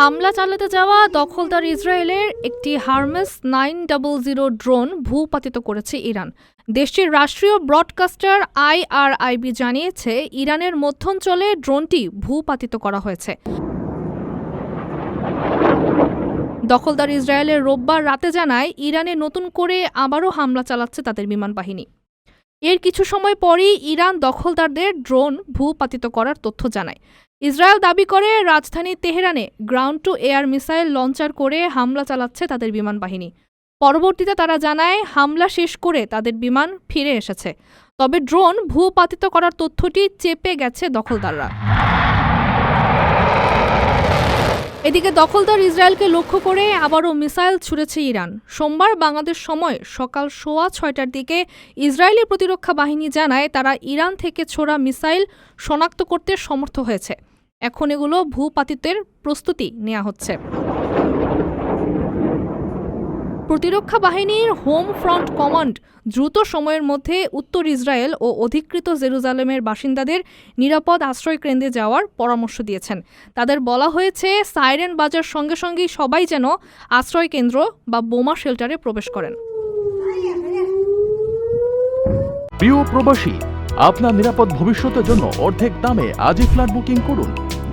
হামলা চালাতে যাওয়া দখলদার ইসরায়েলের একটি Hermes nine double zero drone ভূপাতিত করেছে ইরান। দেশটির রাষ্ট্রীয় ব্রডকাস্টার আইআরআইবি জানিয়েছে, ইরানের মধ্যাঞ্চলে ড্রোনটি ভূপাতিত করা হয়েছে। দখলদার ইসরায়েলের রোববার রাতে জানায়, ইরানে নতুন করে আবারও হামলা চালাচ্ছে তাদের বিমান বাহিনী। এর কিছু সময় পরই ইরান দখলদারদের ড্রোন ভূপাতিত করার তথ্য জানায়। ইসরায়েল দাবি করে, রাজধানী তেহরানে ground to air missile launcher করে হামলা চালাচ্ছে তাদের বিমান বাহিনী। পরবর্তীতে তারা জানায়, হামলা শেষ করে তাদের বিমান ফিরে এসেছে। তবে ড্রোন ভূপাতিত করার তথ্যটি চেপে গেছে দখলদাররা। এদিকে দখলদার ইসরায়েলকে লক্ষ্য করে আবারও মিসাইল ছুড়েছে ইরান। সোমবার বাংলাদেশ সময় সকাল সোয়া ছয়টার দিকে ইসরায়েলি প্রতিরক্ষা বাহিনী জানায়, তারা ইরান থেকে ছোড়া মিসাইল শনাক্ত করতে সমর্থ হয়েছে। এখন এগুলো ভূপাতিতের প্রস্তুতি নেওয়া হচ্ছে। প্রতিরক্ষা বাহিনীর হোম ফ্রন্ট কমান্ড দ্রুত সময়ের মধ্যে উত্তর ইসরায়েল ও অধিকৃত জেরুজালেমের বাসিন্দাদের নিরাপদ আশ্রয়কেন্দ্রে যাওয়ার পরামর্শ দিয়েছেন। তাদের বলা হয়েছে, সাইরেন বাজার সঙ্গে সঙ্গেই সবাই যেন আশ্রয়কেন্দ্র বা বোমা শেল্টারে প্রবেশ করেন। প্রিয় প্রবাসী, আপনার নিরাপদ ভবিষ্যতের জন্য অর্ধেক দামে আজই ফ্ল্যাট বুকিং করুন।